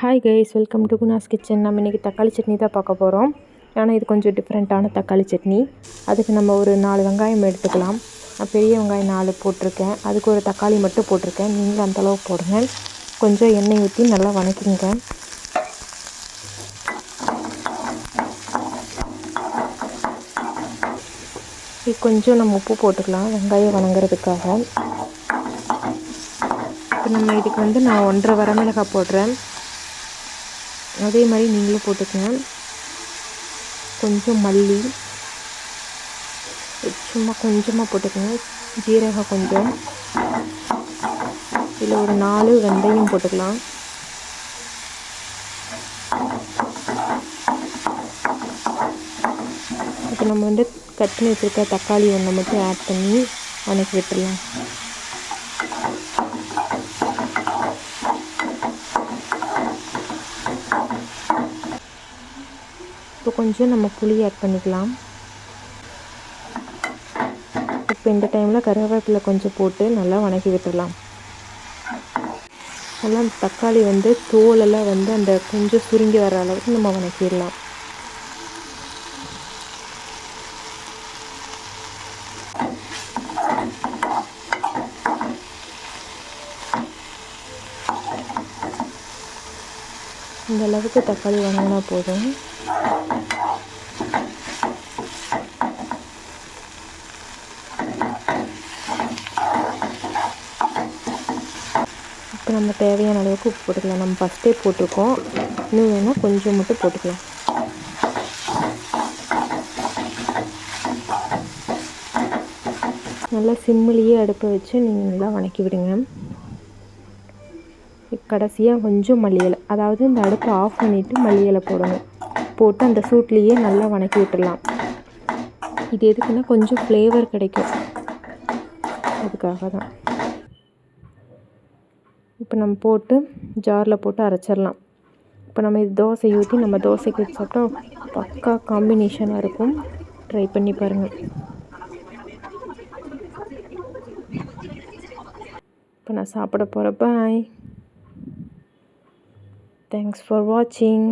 Hi guys welcome to Guna's kitchen நம்ம இன்றைக்கி தக்காளி சட்னி தான் பார்க்க போகிறோம் ஆனால் இது கொஞ்சம் டிஃப்ரெண்ட்டான தக்காளி சட்னி. அதுக்கு நம்ம ஒரு நாலு வெங்காயம் எடுத்துக்கலாம். நான் பெரிய வெங்காயம் நாலு போட்டிருக்கேன். அதுக்கு ஒரு தக்காளி மட்டும் போட்டிருக்கேன். நீங்களும் அந்தளவு போடுங்க. கொஞ்சம் எண்ணெய் ஊற்றி நல்லா வணக்கிங்க. கொஞ்சம் நம்ம உப்பு போட்டுக்கலாம் வெங்காயம் வணங்குறதுக்காக. இப்போ நம்ம இதுக்கு வந்து நான் ஒன்றரை வரமிளகாய் போடுறேன். அதே மாதிரி நீங்களும் போட்டுக்கங்க. கொஞ்சம் மல்லி. சும்மா கொஞ்சமாக போட்டுக்கோங்க. ஜீரகம் கொஞ்சம். இதில் ஒரு நாலு வெந்தயம் போட்டுக்கலாம். இப்போ நம்ம வந்து கட் வச்சுருக்க தக்காளி ஒன்றை மட்டும் ஆட் பண்ணி வணக்கி விட்டுடலாம். இப்போ கொஞ்சம் நம்ம புளி ஆட் பண்ணிக்கலாம். இப்போ இந்த டைமில் கருவேப்பிலை கொஞ்சம் போட்டு நல்லா வணக்கி விட்டுடலாம். நல்லா தக்காளி வந்து தோலெல்லாம் வந்து அந்த கொஞ்சம் சுருங்கி வர அளவுக்கு நம்ம வணக்கிடலாம். இந்த அளவுக்கு தக்காளி வாங்கினா போதும். இப்போ நம்ம தேவையான அளவுக்கு உப்பு போட்டுக்கலாம். நம்ம ஃபஸ்ட்டே போட்டிருக்கோம். இன்னும் வேணால் கொஞ்சம் மட்டும் போட்டுக்கலாம். நல்லா சிம்மிலேயே அடுப்பை வச்சு நீங்கள் நல்லா வணக்கி விடுங்க. கடைசியாக கொஞ்சம் மல்லியலை. அதாவது இந்த அடுப்பை ஆஃப் பண்ணிவிட்டு மல்லியலை போடணும். போட்டு அந்த சூட்லேயே நல்லா வணக்கி விட்டுடலாம். இது எதுக்குன்னா கொஞ்சம் ஃப்ளேவர் கிடைக்கும். அதுக்காக தான் இப்போ நம்ம போட்டு ஜாரில் போட்டு அரைச்சிடலாம். இப்போ நம்ம இது தோசை ஊற்றி நம்ம தோசைக்கு வச்சு சாப்பிட்டா பக்கா காம்பினேஷனாக இருக்கும். ட்ரை பண்ணி பாருங்கள் இப்போ நான் சாப்பிட போகிறப்ப தேங்க்ஸ் ஃபார் வாட்சிங்